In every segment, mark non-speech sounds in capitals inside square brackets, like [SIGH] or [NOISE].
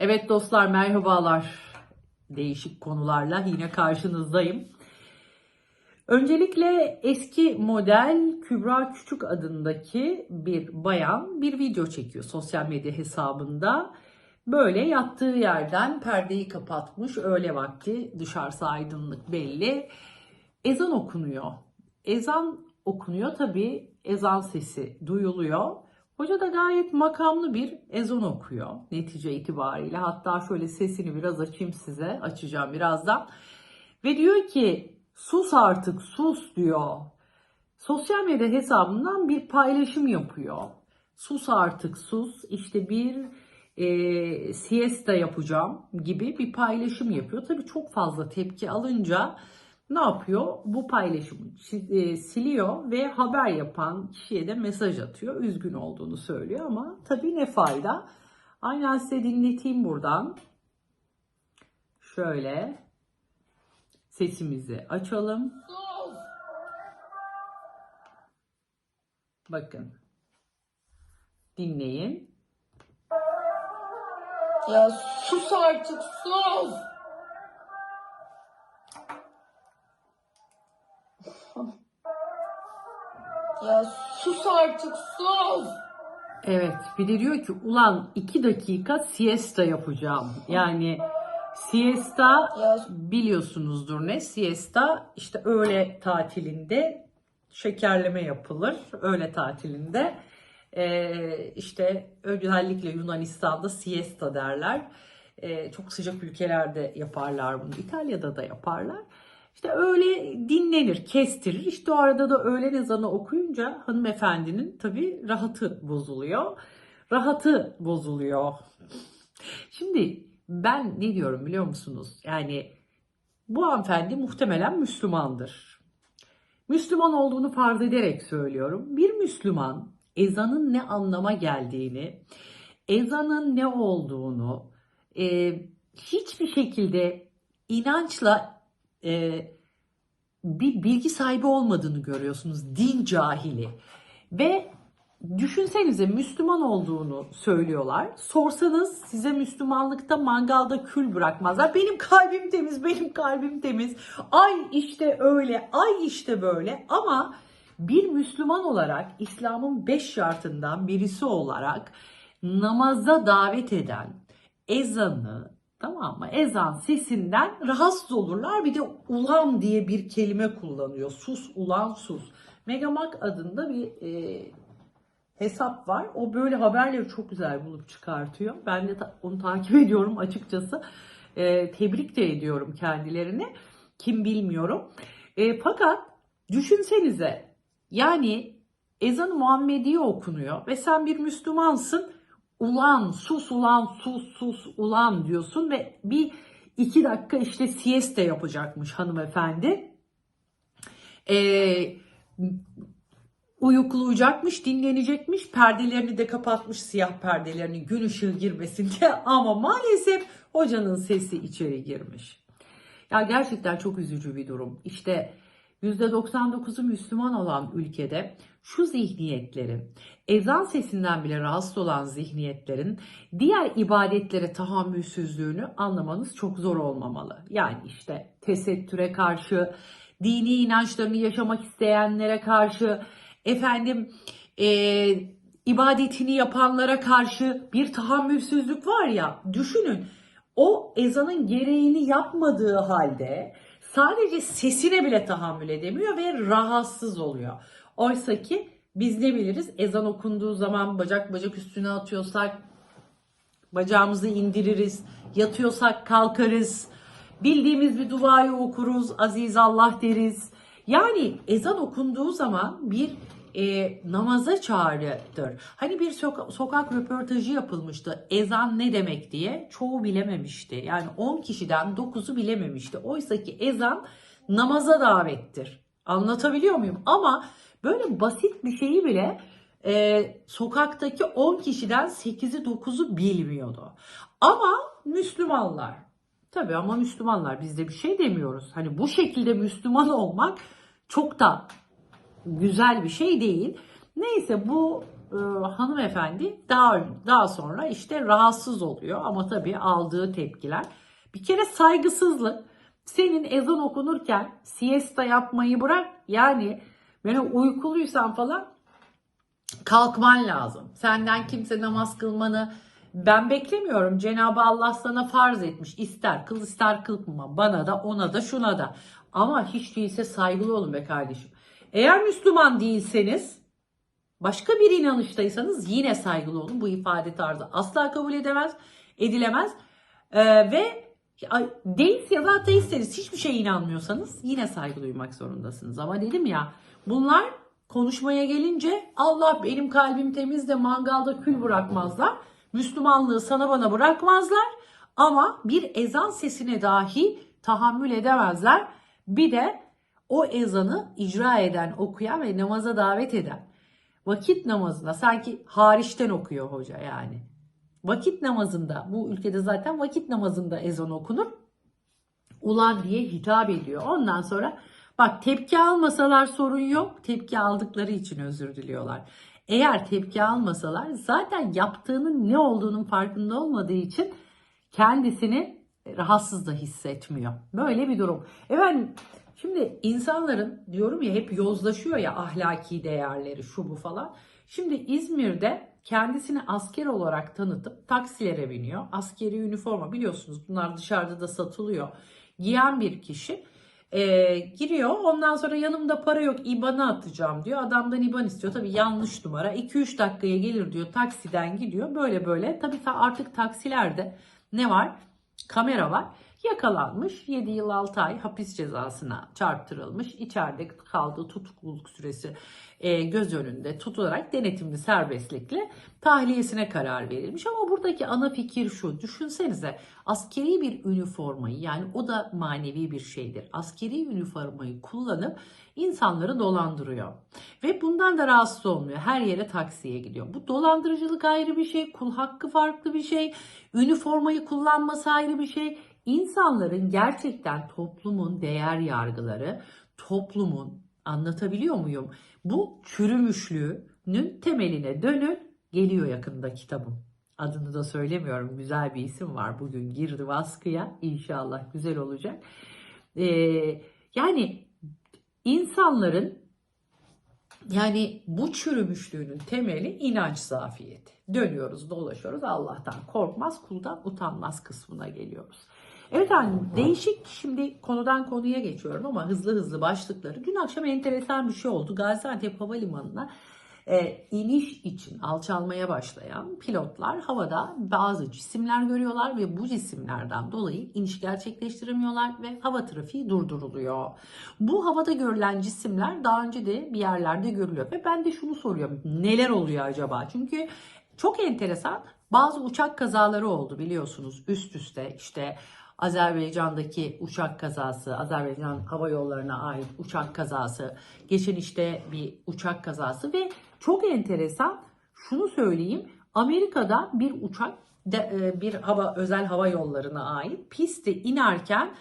Evet dostlar merhabalar. Değişik konularla yine karşınızdayım. Öncelikle eski model Kübra Küçük adındaki bir bayan bir video çekiyor sosyal medya hesabında. Böyle yattığı yerden perdeyi kapatmış öğle vakti dışarısı aydınlık belli. Ezan okunuyor. Ezan okunuyor tabii ezan sesi duyuluyor. Hoca da gayet makamlı bir ezan okuyor netice itibariyle. Hatta şöyle sesini biraz açayım size. Açacağım birazdan. Ve diyor ki sus artık sus diyor. Sosyal medya hesabından bir paylaşım yapıyor. Sus artık sus işte bir e, siesta yapacağım gibi bir paylaşım yapıyor. Tabii çok fazla tepki alınca ne yapıyor? Bu paylaşımı e, siliyor ve haber yapan kişiye de mesaj atıyor. Üzgün olduğunu söylüyor ama tabii ne fayda? Aynen size dinleteyim buradan. Şöyle sesimizi açalım. Bakın. Dinleyin. Ya sus artık sus. Ya sus artık sus. Evet, bir de diyor ki ulan iki dakika siesta yapacağım. Yani siesta biliyorsunuzdur ne? Siesta işte öğle tatilinde şekerleme yapılır. Öğle tatilinde Ee, işte özellikle Yunanistan'da siesta derler. Ee, çok sıcak ülkelerde yaparlar bunu. İtalya'da da yaparlar. İşte öyle dinlenir, kestirir. İşte o arada da öğlen ezanı okuyunca hanımefendinin tabii rahatı bozuluyor. Rahatı bozuluyor. Şimdi ben ne diyorum biliyor musunuz? Yani bu hanımefendi muhtemelen Müslümandır. Müslüman olduğunu farz ederek söylüyorum. Bir Müslüman ezanın ne anlama geldiğini, ezanın ne olduğunu e, hiçbir şekilde inançla e, bir bilgi sahibi olmadığını görüyorsunuz. Din cahili. Ve düşünsenize Müslüman olduğunu söylüyorlar. Sorsanız size Müslümanlıkta mangalda kül bırakmazlar. Benim kalbim temiz, benim kalbim temiz. Ay işte öyle, ay işte böyle. Ama bir Müslüman olarak İslam'ın beş şartından birisi olarak namaza davet eden ezanı tamam mı? Ezan sesinden rahatsız olurlar. Bir de ulan diye bir kelime kullanıyor. Sus ulan sus. Megamak adında bir e, hesap var. O böyle haberleri çok güzel bulup çıkartıyor. Ben de ta- onu takip [LAUGHS] ediyorum açıkçası. E, tebrik de ediyorum kendilerini. Kim bilmiyorum. E, fakat düşünsenize yani ezan-ı Muhammediye okunuyor ve sen bir Müslümansın. Ulan sus ulan sus sus ulan diyorsun ve bir iki dakika işte siesta yapacakmış hanımefendi. Ee, uyuklayacakmış, dinlenecekmiş, perdelerini de kapatmış siyah perdelerini gün ışığı girmesin diye [LAUGHS] ama maalesef hocanın sesi içeri girmiş. Ya gerçekten çok üzücü bir durum. İşte %99'u Müslüman olan ülkede şu zihniyetlerin, ezan sesinden bile rahatsız olan zihniyetlerin diğer ibadetlere tahammülsüzlüğünü anlamanız çok zor olmamalı. Yani işte tesettüre karşı, dini inançlarını yaşamak isteyenlere karşı, efendim e, ibadetini yapanlara karşı bir tahammülsüzlük var ya düşünün o ezanın gereğini yapmadığı halde sadece sesine bile tahammül edemiyor ve rahatsız oluyor. Oysa ki biz ne biliriz ezan okunduğu zaman bacak bacak üstüne atıyorsak bacağımızı indiririz, yatıyorsak kalkarız, bildiğimiz bir duayı okuruz, aziz Allah deriz. Yani ezan okunduğu zaman bir e, namaza çağrıdır. Hani bir soka- sokak röportajı yapılmıştı. Ezan ne demek diye. Çoğu bilememişti. Yani 10 kişiden 9'u bilememişti. Oysa ki ezan namaza davettir. Anlatabiliyor muyum? Ama böyle basit bir şeyi bile e, sokaktaki 10 kişiden 8'i 9'u bilmiyordu. Ama Müslümanlar Tabii ama Müslümanlar biz de bir şey demiyoruz. Hani bu şekilde Müslüman olmak çok da güzel bir şey değil. Neyse bu e, hanımefendi daha daha sonra işte rahatsız oluyor ama tabii aldığı tepkiler bir kere saygısızlık. Senin ezan okunurken siesta yapmayı bırak yani böyle uykuluysan falan kalkman lazım. Senden kimse namaz kılmanı ben beklemiyorum. Cenab-ı Allah sana farz etmiş. İster kıl ister kılma. Bana da ona da şuna da. Ama hiç değilse saygılı olun be kardeşim. Eğer Müslüman değilseniz başka bir inanıştaysanız yine saygılı olun. Bu ifade tarzı asla kabul edemez, edilemez. Ee, ve deist ya da ateistseniz hiçbir şeye inanmıyorsanız yine saygı duymak zorundasınız. Ama dedim ya bunlar konuşmaya gelince Allah benim kalbim temiz de mangalda kül bırakmazlar. Müslümanlığı sana bana bırakmazlar. Ama bir ezan sesine dahi tahammül edemezler. Bir de o ezanı icra eden, okuyan ve namaza davet eden vakit namazına sanki hariçten okuyor hoca yani. Vakit namazında bu ülkede zaten vakit namazında ezan okunur. Ulan diye hitap ediyor. Ondan sonra bak tepki almasalar sorun yok. Tepki aldıkları için özür diliyorlar. Eğer tepki almasalar zaten yaptığının ne olduğunun farkında olmadığı için kendisini rahatsız da hissetmiyor. Böyle bir durum. Efendim şimdi insanların diyorum ya hep yozlaşıyor ya ahlaki değerleri şu bu falan. Şimdi İzmir'de kendisini asker olarak tanıtıp taksilere biniyor. Askeri üniforma biliyorsunuz bunlar dışarıda da satılıyor. Giyen bir kişi e, giriyor ondan sonra yanımda para yok IBAN'a atacağım diyor. Adamdan IBAN istiyor tabii yanlış numara 2-3 dakikaya gelir diyor taksiden gidiyor böyle böyle. Tabii ta- artık taksilerde ne var? Kamera var. Yakalanmış 7 yıl 6 ay hapis cezasına çarptırılmış. İçeride kaldığı tutukluluk süresi e, göz önünde tutularak denetimli serbestlikle tahliyesine karar verilmiş. Ama buradaki ana fikir şu. Düşünsenize askeri bir üniformayı yani o da manevi bir şeydir. Askeri üniformayı kullanıp insanları dolandırıyor. Ve bundan da rahatsız olmuyor. Her yere taksiye gidiyor. Bu dolandırıcılık ayrı bir şey, kul hakkı farklı bir şey, üniformayı kullanması ayrı bir şey. İnsanların gerçekten toplumun değer yargıları, toplumun anlatabiliyor muyum? Bu çürümüşlüğünün temeline dönün geliyor yakında kitabım. Adını da söylemiyorum. Güzel bir isim var. Bugün girdi baskıya. İnşallah güzel olacak. Ee, yani insanların yani bu çürümüşlüğünün temeli inanç zafiyeti. Dönüyoruz, dolaşıyoruz. Allah'tan korkmaz, kuldan utanmaz kısmına geliyoruz. Evet hanım değişik şimdi konudan konuya geçiyorum ama hızlı hızlı başlıkları. Dün akşam enteresan bir şey oldu. Gaziantep Havalimanı'na e, iniş için alçalmaya başlayan pilotlar havada bazı cisimler görüyorlar ve bu cisimlerden dolayı iniş gerçekleştiremiyorlar ve hava trafiği durduruluyor. Bu havada görülen cisimler daha önce de bir yerlerde görülüyor ve ben de şunu soruyorum neler oluyor acaba? Çünkü çok enteresan bazı uçak kazaları oldu biliyorsunuz üst üste işte Azerbaycan'daki uçak kazası, Azerbaycan Hava Yolları'na ait uçak kazası, geçen işte bir uçak kazası ve çok enteresan şunu söyleyeyim. Amerika'da bir uçak e, bir hava özel hava yollarına ait piste inerken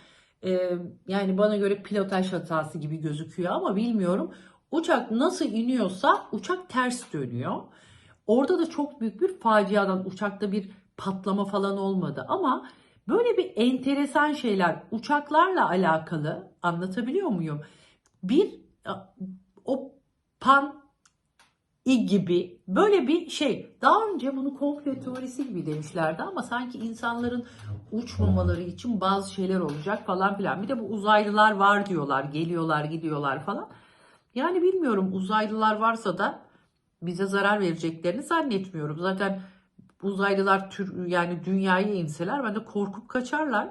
e, yani bana göre pilotaj hatası gibi gözüküyor ama bilmiyorum. Uçak nasıl iniyorsa uçak ters dönüyor. Orada da çok büyük bir faciadan uçakta bir patlama falan olmadı ama böyle bir enteresan şeyler uçaklarla alakalı anlatabiliyor muyum? Bir o pan i gibi böyle bir şey. Daha önce bunu komplo teorisi gibi demişlerdi ama sanki insanların uçmamaları için bazı şeyler olacak falan filan. Bir de bu uzaylılar var diyorlar, geliyorlar, gidiyorlar falan. Yani bilmiyorum uzaylılar varsa da bize zarar vereceklerini zannetmiyorum. Zaten uzaylılar tür yani dünyaya inseler ben de korkup kaçarlar.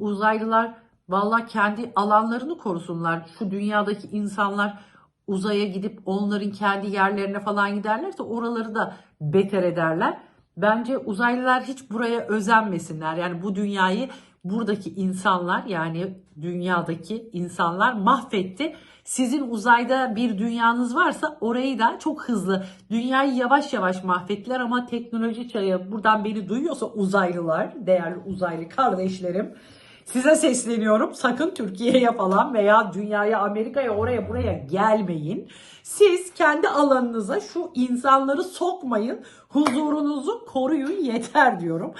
Uzaylılar vallahi kendi alanlarını korusunlar. Şu dünyadaki insanlar uzaya gidip onların kendi yerlerine falan giderlerse oraları da beter ederler. Bence uzaylılar hiç buraya özenmesinler. Yani bu dünyayı buradaki insanlar yani dünyadaki insanlar mahvetti. Sizin uzayda bir dünyanız varsa orayı da çok hızlı dünyayı yavaş yavaş mahvettiler ama teknoloji çağı buradan beni duyuyorsa uzaylılar, değerli uzaylı kardeşlerim size sesleniyorum. Sakın Türkiye'ye falan veya dünyaya, Amerika'ya, oraya buraya gelmeyin. Siz kendi alanınıza şu insanları sokmayın. Huzurunuzu koruyun yeter diyorum.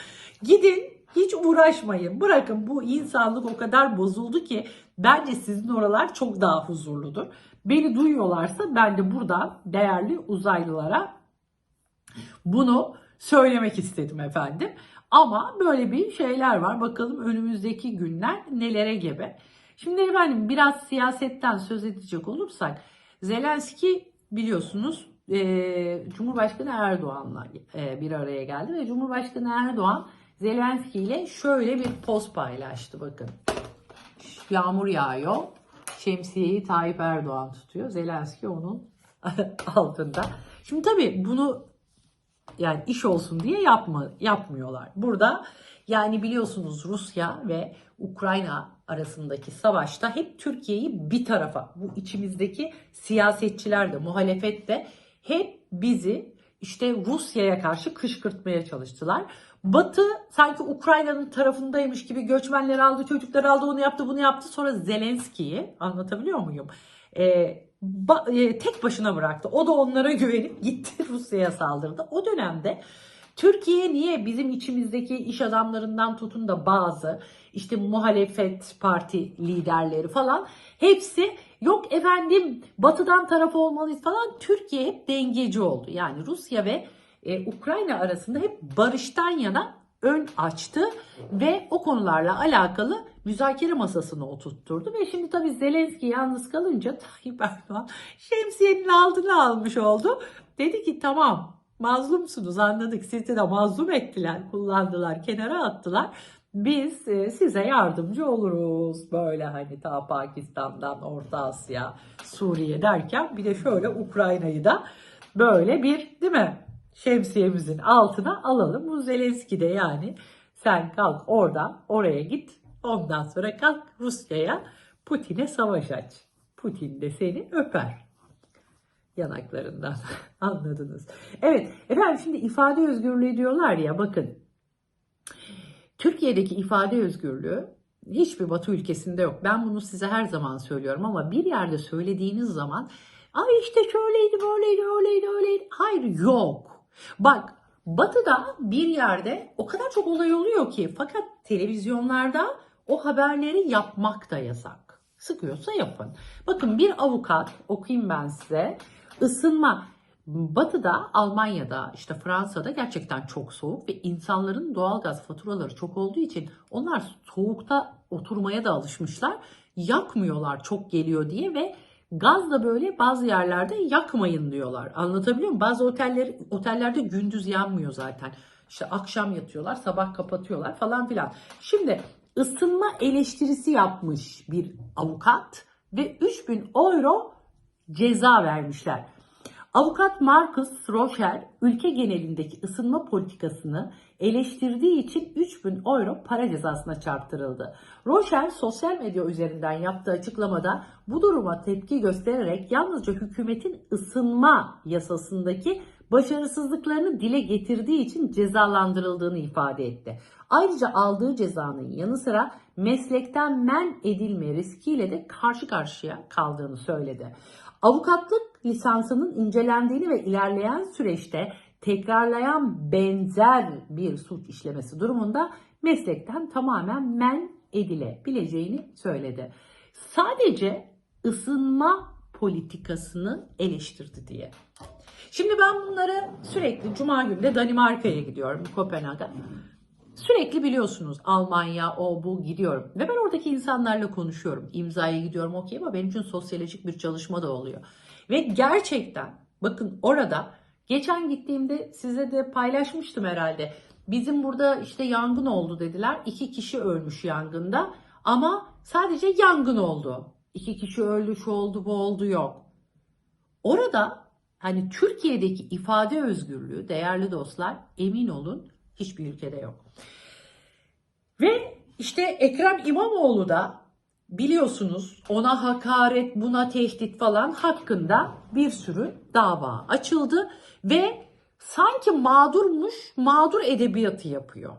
Gidin hiç uğraşmayın. Bırakın bu insanlık o kadar bozuldu ki bence sizin oralar çok daha huzurludur. Beni duyuyorlarsa ben de buradan değerli uzaylılara bunu söylemek istedim efendim. Ama böyle bir şeyler var. Bakalım önümüzdeki günler nelere gebe. Şimdi efendim biraz siyasetten söz edecek olursak Zelenski biliyorsunuz e, Cumhurbaşkanı Erdoğan'la e, bir araya geldi ve Cumhurbaşkanı Erdoğan Zelenski ile şöyle bir post paylaştı bakın. Yağmur yağıyor. Şemsiyeyi Tayyip Erdoğan tutuyor. Zelenski onun [LAUGHS] altında. Şimdi tabii bunu yani iş olsun diye yapma, yapmıyorlar. Burada yani biliyorsunuz Rusya ve Ukrayna arasındaki savaşta hep Türkiye'yi bir tarafa, bu içimizdeki siyasetçiler de, muhalefet de hep bizi işte Rusya'ya karşı kışkırtmaya çalıştılar. Batı sanki Ukrayna'nın tarafındaymış gibi göçmenleri aldı, çocukları aldı, onu yaptı, bunu yaptı. Sonra Zelenski'yi anlatabiliyor muyum? Ee, ba- e, tek başına bıraktı. O da onlara [LAUGHS] güvenip gitti Rusya'ya saldırdı. O dönemde Türkiye niye bizim içimizdeki iş adamlarından tutun da bazı işte muhalefet parti liderleri falan hepsi yok efendim batıdan taraf olmalıyız falan Türkiye hep dengeci oldu. Yani Rusya ve e, Ukrayna arasında hep barıştan yana ön açtı ve o konularla alakalı müzakere masasına oturtturdu. Ve şimdi tabii Zelenski yalnız kalınca [LAUGHS] Tayyip Erdoğan şemsiyenin altına almış oldu. Dedi ki tamam mazlumsunuz anladık sizi de mazlum ettiler kullandılar kenara attılar. Biz e, size yardımcı oluruz böyle hani ta Pakistan'dan Orta Asya, Suriye derken bir de şöyle Ukrayna'yı da böyle bir değil mi şemsiyemizin altına alalım. Bu Zelenski de yani sen kalk oradan oraya git ondan sonra kalk Rusya'ya Putin'e savaş aç. Putin de seni öper yanaklarından [LAUGHS] anladınız. Evet efendim şimdi ifade özgürlüğü diyorlar ya bakın Türkiye'deki ifade özgürlüğü hiçbir batı ülkesinde yok. Ben bunu size her zaman söylüyorum ama bir yerde söylediğiniz zaman ay işte şöyleydi böyleydi öyleydi öyleydi. Hayır yok. Bak batıda bir yerde o kadar çok olay oluyor ki fakat televizyonlarda o haberleri yapmak da yasak. Sıkıyorsa yapın. Bakın bir avukat okuyayım ben size. Isınma. Batı'da, Almanya'da, işte Fransa'da gerçekten çok soğuk ve insanların doğalgaz faturaları çok olduğu için onlar soğukta oturmaya da alışmışlar. Yakmıyorlar çok geliyor diye ve gaz da böyle bazı yerlerde yakmayın diyorlar. Anlatabiliyor muyum? Bazı oteller otellerde gündüz yanmıyor zaten. İşte akşam yatıyorlar, sabah kapatıyorlar falan filan. Şimdi ısınma eleştirisi yapmış bir avukat ve 3000 euro ceza vermişler. Avukat Marcus Rocher ülke genelindeki ısınma politikasını eleştirdiği için 3000 euro para cezasına çarptırıldı. Rocher sosyal medya üzerinden yaptığı açıklamada bu duruma tepki göstererek yalnızca hükümetin ısınma yasasındaki başarısızlıklarını dile getirdiği için cezalandırıldığını ifade etti. Ayrıca aldığı cezanın yanı sıra meslekten men edilme riskiyle de karşı karşıya kaldığını söyledi. Avukatlık lisansının incelendiğini ve ilerleyen süreçte tekrarlayan benzer bir suç işlemesi durumunda meslekten tamamen men edilebileceğini söyledi. Sadece ısınma politikasını eleştirdi diye. Şimdi ben bunları sürekli Cuma günü de Danimarka'ya gidiyorum, Kopenhag'a. Sürekli biliyorsunuz Almanya, o bu gidiyorum. Ve ben oradaki insanlarla konuşuyorum. İmzaya gidiyorum okey ama benim için sosyolojik bir çalışma da oluyor. Ve gerçekten bakın orada geçen gittiğimde size de paylaşmıştım herhalde. Bizim burada işte yangın oldu dediler. İki kişi ölmüş yangında ama sadece yangın oldu. İki kişi öldü, şu oldu, bu oldu yok. Orada hani Türkiye'deki ifade özgürlüğü değerli dostlar emin olun hiçbir ülkede yok. Ve işte Ekrem İmamoğlu da biliyorsunuz ona hakaret, buna tehdit falan hakkında bir sürü dava açıldı ve sanki mağdurmuş, mağdur edebiyatı yapıyor.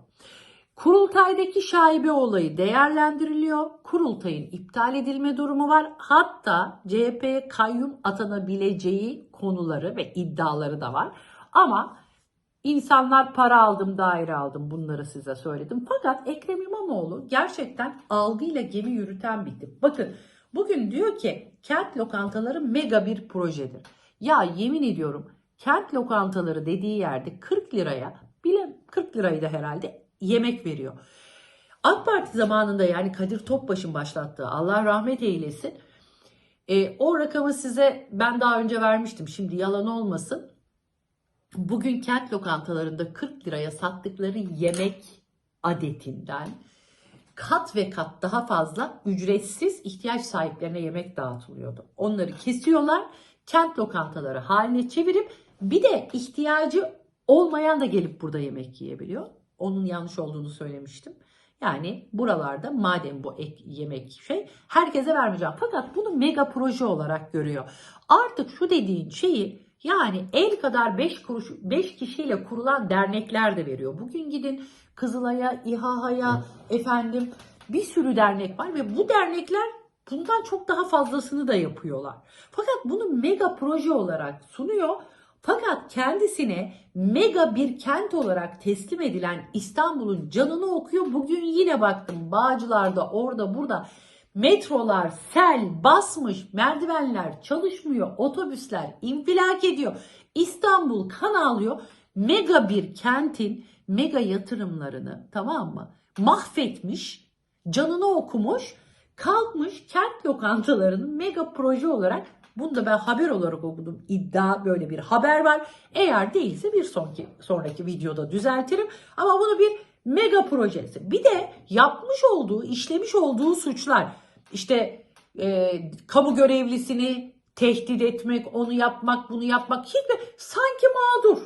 Kurultaydaki şaibe olayı değerlendiriliyor. Kurultayın iptal edilme durumu var. Hatta CHP'ye kayyum atanabileceği konuları ve iddiaları da var. Ama insanlar para aldım, daire aldım bunları size söyledim. Fakat Ekrem İmamoğlu gerçekten algıyla gemi yürüten bir tip. Bakın bugün diyor ki kent lokantaları mega bir projedir. Ya yemin ediyorum kent lokantaları dediği yerde 40 liraya bile 40 lirayı da herhalde yemek veriyor. AK Parti zamanında yani Kadir Topbaş'ın başlattığı Allah rahmet eylesin. E, o rakamı size ben daha önce vermiştim. Şimdi yalan olmasın. Bugün kent lokantalarında 40 liraya sattıkları yemek adetinden kat ve kat daha fazla ücretsiz ihtiyaç sahiplerine yemek dağıtılıyordu. Onları kesiyorlar, kent lokantaları haline çevirip bir de ihtiyacı olmayan da gelip burada yemek yiyebiliyor. Onun yanlış olduğunu söylemiştim. Yani buralarda madem bu ek yemek şey herkese vermeyeceğim. Fakat bunu mega proje olarak görüyor. Artık şu dediğin şeyi yani el kadar 5 kuruş 5 kişiyle kurulan dernekler de veriyor. Bugün gidin Kızılay'a, İHA'ya, efendim bir sürü dernek var ve bu dernekler bundan çok daha fazlasını da yapıyorlar. Fakat bunu mega proje olarak sunuyor. Fakat kendisine mega bir kent olarak teslim edilen İstanbul'un canını okuyor. Bugün yine baktım Bağcılar'da orada burada metrolar sel basmış, merdivenler çalışmıyor, otobüsler infilak ediyor. İstanbul kan ağlıyor. Mega bir kentin mega yatırımlarını tamam mı? Mahvetmiş, canını okumuş, kalkmış kent lokantalarını mega proje olarak bunu da ben haber olarak okudum. İddia böyle bir haber var. Eğer değilse bir sonraki, sonraki videoda düzeltirim. Ama bunu bir mega projesi. Bir de yapmış olduğu, işlemiş olduğu suçlar. İşte e, kamu görevlisini tehdit etmek, onu yapmak, bunu yapmak hiç sanki mağdur.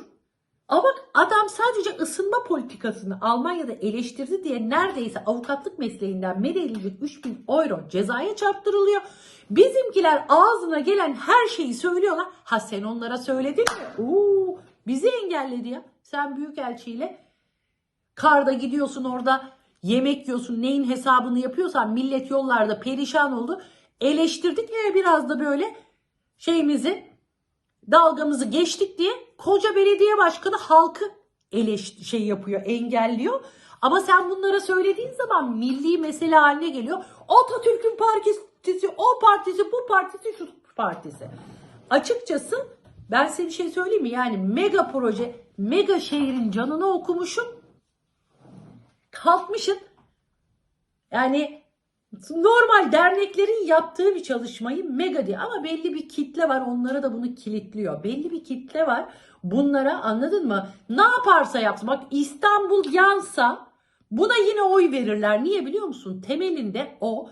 Ama adam sadece ısınma politikasını Almanya'da eleştirdi diye neredeyse avukatlık mesleğinden men edilecek 3000 euro cezaya çarptırılıyor. Bizimkiler ağzına gelen her şeyi söylüyorlar. Ha sen onlara söyledin mi? Oo, bizi engelledi ya. Sen büyükelçiyle karda gidiyorsun orada yemek yiyorsun neyin hesabını yapıyorsan millet yollarda perişan oldu. Eleştirdik ya biraz da böyle şeyimizi dalgamızı geçtik diye koca belediye başkanı halkı eleş şey yapıyor, engelliyor. Ama sen bunlara söylediğin zaman milli mesele haline geliyor. Atatürk'ün partisi, o partisi, bu partisi, şu partisi. Açıkçası ben size bir şey söyleyeyim mi? Yani mega proje, mega şehrin canını okumuşum. Kalkmışın. Yani normal derneklerin yaptığı bir çalışmayı mega diye ama belli bir kitle var onlara da bunu kilitliyor. Belli bir kitle var bunlara anladın mı? Ne yaparsa yapsın bak İstanbul yansa buna yine oy verirler. Niye biliyor musun? Temelinde o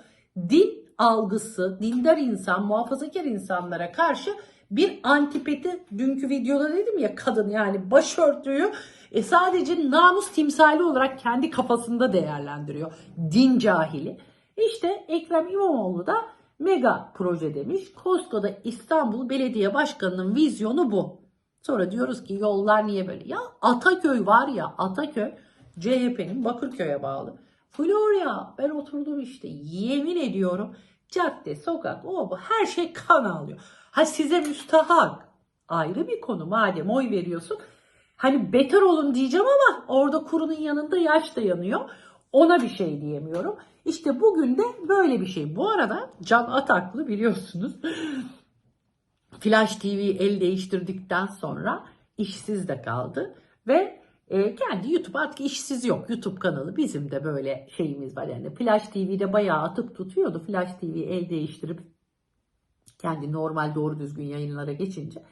din algısı, dindar insan, muhafazakar insanlara karşı bir antipati dünkü videoda dedim ya kadın yani başörtüyü e, sadece namus timsali olarak kendi kafasında değerlendiriyor. Din cahili. İşte Ekrem İmamoğlu da mega proje demiş. Koskoda İstanbul Belediye Başkanı'nın vizyonu bu. Sonra diyoruz ki yollar niye böyle? Ya Ataköy var ya Ataköy CHP'nin Bakırköy'e bağlı. Florya ben oturdum işte yemin ediyorum cadde, sokak, o bu her şey kan alıyor. Ha size müstahak ayrı bir konu madem oy veriyorsun. Hani beter olun diyeceğim ama orada kurunun yanında yaş da yanıyor. Ona bir şey diyemiyorum. İşte bugün de böyle bir şey. Bu arada Can Ataklı biliyorsunuz [LAUGHS] Flash TV el değiştirdikten sonra işsiz de kaldı ve e, kendi YouTube artık işsiz yok. YouTube kanalı bizim de böyle şeyimiz var. Yani Flash TV'de bayağı atıp tutuyordu. Flash TV el değiştirip kendi normal doğru düzgün yayınlara geçince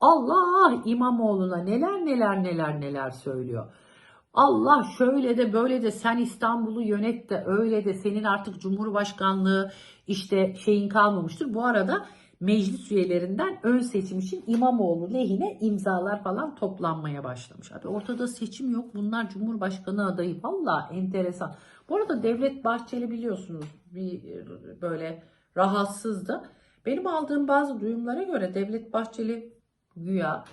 Allah İmamoğlu'na neler neler neler neler söylüyor. Allah şöyle de böyle de sen İstanbul'u yönet de öyle de senin artık Cumhurbaşkanlığı işte şeyin kalmamıştır. Bu arada meclis üyelerinden ön seçim için İmamoğlu lehine imzalar falan toplanmaya başlamış. Abi ortada seçim yok. Bunlar Cumhurbaşkanı adayı. Valla enteresan. Bu arada Devlet Bahçeli biliyorsunuz bir böyle rahatsızdı. Benim aldığım bazı duyumlara göre Devlet Bahçeli güya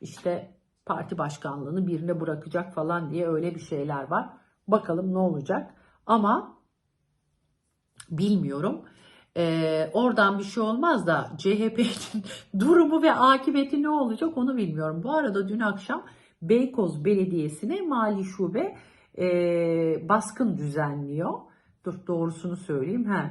işte parti başkanlığını birine bırakacak falan diye öyle bir şeyler var. Bakalım ne olacak. Ama bilmiyorum. Ee, oradan bir şey olmaz da CHP'nin [LAUGHS] durumu ve akıbeti ne olacak onu bilmiyorum. Bu arada dün akşam Beykoz Belediyesi'ne mali şube e, baskın düzenliyor. Dur doğrusunu söyleyeyim. He.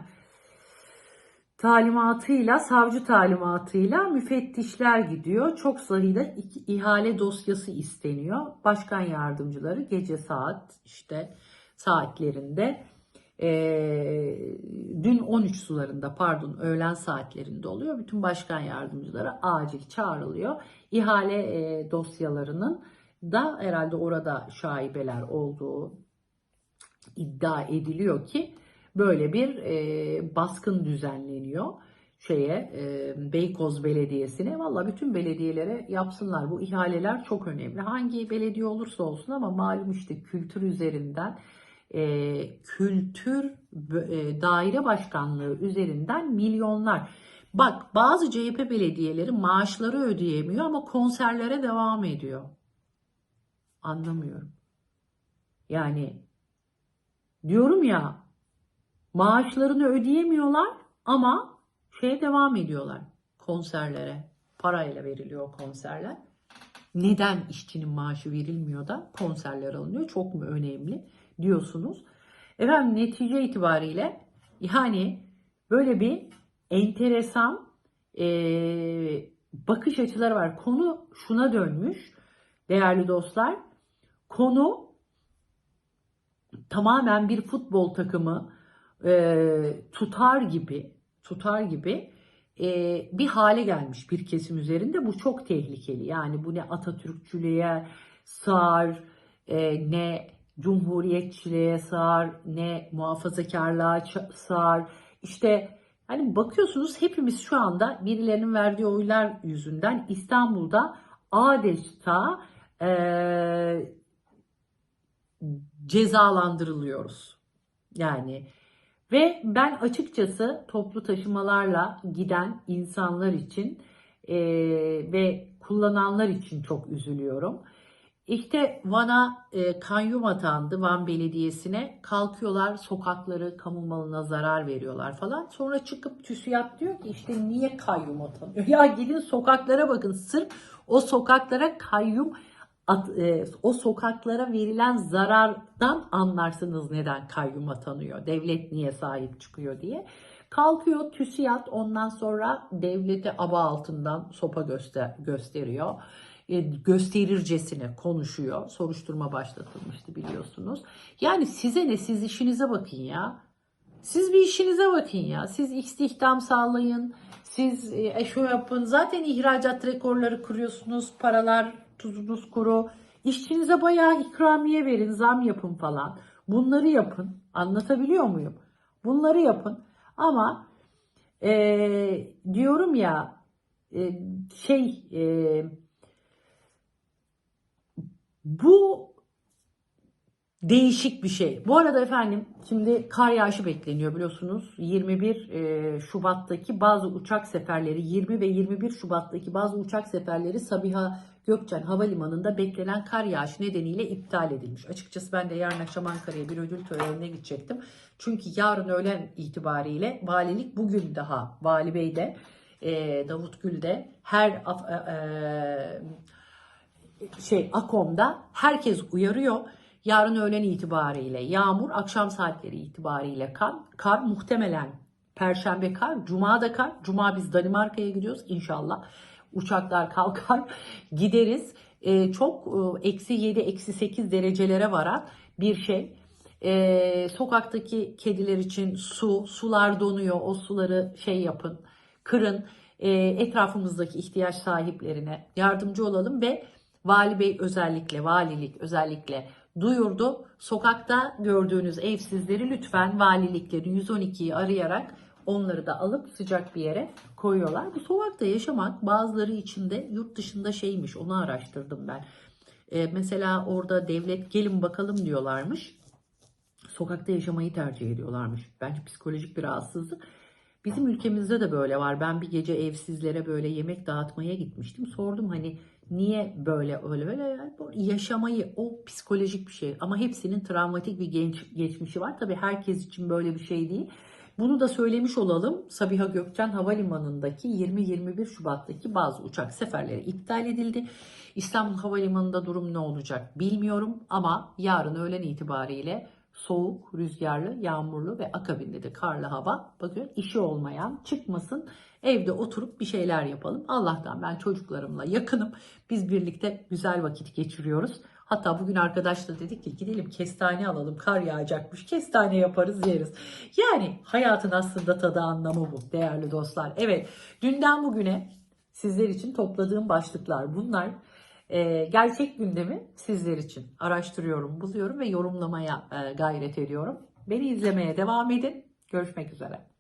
Talimatıyla, savcı talimatıyla müfettişler gidiyor. Çok sayıda ihale dosyası isteniyor. Başkan yardımcıları gece saat işte saatlerinde ee, dün 13 sularında pardon öğlen saatlerinde oluyor. Bütün başkan yardımcıları acil çağrılıyor. İhale e, dosyalarının da herhalde orada şaibeler olduğu iddia ediliyor ki böyle bir e, baskın düzenleniyor şeye e, Beykoz Belediyesi'ne. Valla bütün belediyelere yapsınlar. Bu ihaleler çok önemli. Hangi belediye olursa olsun ama malum işte kültür üzerinden e, kültür e, daire başkanlığı üzerinden milyonlar. Bak bazı CHP belediyeleri maaşları ödeyemiyor ama konserlere devam ediyor. Anlamıyorum. Yani diyorum ya maaşlarını ödeyemiyorlar ama şeye devam ediyorlar konserlere. Parayla veriliyor konserler. Neden işçinin maaşı verilmiyor da konserler alınıyor? Çok mu önemli diyorsunuz. Efendim netice itibariyle yani böyle bir enteresan eee, bakış açıları var. Konu şuna dönmüş değerli dostlar. Konu tamamen bir futbol takımı e, tutar gibi tutar gibi e, bir hale gelmiş bir kesim üzerinde. Bu çok tehlikeli. Yani bu ne Atatürkçülüğe sığar e, ne cumhuriyetçiliğe sığar ne muhafazakarlığa sığar. İşte hani bakıyorsunuz hepimiz şu anda birilerinin verdiği oylar yüzünden İstanbul'da adeta e, cezalandırılıyoruz. Yani ve ben açıkçası toplu taşımalarla giden insanlar için eee, ve kullananlar için çok üzülüyorum. İşte Van'a e, kayyum atandı Van Belediyesi'ne kalkıyorlar sokakları kamu malına zarar veriyorlar falan. Sonra çıkıp TÜSİAD diyor ki işte niye kayyum atanıyor? [LAUGHS] Ya gidin sokaklara bakın sırf o sokaklara kayyum at- e, o sokaklara verilen zarardan anlarsınız neden kayyum atanıyor. Devlet niye sahip çıkıyor diye. Kalkıyor TÜSİAD ondan sonra devlete aba altından sopa göster gösteriyor. E, gösterircesine konuşuyor. Soruşturma başlatılmıştı biliyorsunuz. Yani size ne siz işinize bakın ya. Siz bir işinize bakın ya. Siz istihdam sağlayın. Siz e, şu yapın. Zaten ihracat rekorları kırıyorsunuz. Paralar tuzunuz kuru. İşçinize bayağı ikramiye verin. Zam yapın falan. Bunları yapın. Anlatabiliyor muyum? Bunları yapın. Ama e, diyorum ya e, şey e, bu değişik bir şey. Bu arada efendim şimdi kar yağışı bekleniyor biliyorsunuz. 21 e, Şubat'taki bazı uçak seferleri 20 ve 21 Şubat'taki bazı uçak seferleri Sabiha Gökçen Havalimanı'nda beklenen kar yağışı nedeniyle iptal edilmiş. Açıkçası ben de yarın akşam Ankara'ya bir ödül törenine gidecektim. Çünkü yarın öğlen itibariyle valilik bugün daha Vali Bey de e, Davut Gül de her e, e, şey Akom'da herkes uyarıyor. Yarın öğlen itibariyle yağmur, akşam saatleri itibariyle kar, kar muhtemelen Perşembe kar, Cuma da kar. Cuma biz Danimarka'ya gidiyoruz inşallah. Uçaklar kalkar, [LAUGHS] gideriz. Ee, çok e, eksi 7, eksi 8 derecelere varan bir şey. Ee, sokaktaki kediler için su, sular donuyor. O suları şey yapın, kırın. Ee, etrafımızdaki ihtiyaç sahiplerine yardımcı olalım ve Vali Bey özellikle, valilik özellikle duyurdu. Sokakta gördüğünüz evsizleri lütfen valiliklerin 112'yi arayarak onları da alıp sıcak bir yere koyuyorlar. Bu sokakta yaşamak bazıları için de yurt dışında şeymiş onu araştırdım ben. Ee, mesela orada devlet gelin bakalım diyorlarmış. Sokakta yaşamayı tercih ediyorlarmış. Bence psikolojik bir rahatsızlık. Bizim ülkemizde de böyle var. Ben bir gece evsizlere böyle yemek dağıtmaya gitmiştim. Sordum hani Niye böyle öyle öyle yaşamayı o psikolojik bir şey ama hepsinin travmatik bir genç geçmişi var. Tabii herkes için böyle bir şey değil. Bunu da söylemiş olalım. Sabiha Gökçen Havalimanı'ndaki 20-21 Şubat'taki bazı uçak seferleri iptal edildi. İstanbul Havalimanı'nda durum ne olacak bilmiyorum ama yarın öğlen itibariyle soğuk, rüzgarlı, yağmurlu ve akabinde de karlı hava. Bakın işi olmayan çıkmasın. Evde oturup bir şeyler yapalım. Allah'tan ben çocuklarımla yakınım. Biz birlikte güzel vakit geçiriyoruz. Hatta bugün arkadaşla dedik ki gidelim kestane alalım. Kar yağacakmış. Kestane yaparız yeriz. Yani hayatın aslında tadı anlamı bu değerli dostlar. Evet dünden bugüne sizler için topladığım başlıklar bunlar. Ee, gerçek gündemi sizler için araştırıyorum, buluyorum ve yorumlamaya e, gayret ediyorum. Beni izlemeye devam edin. Görüşmek üzere.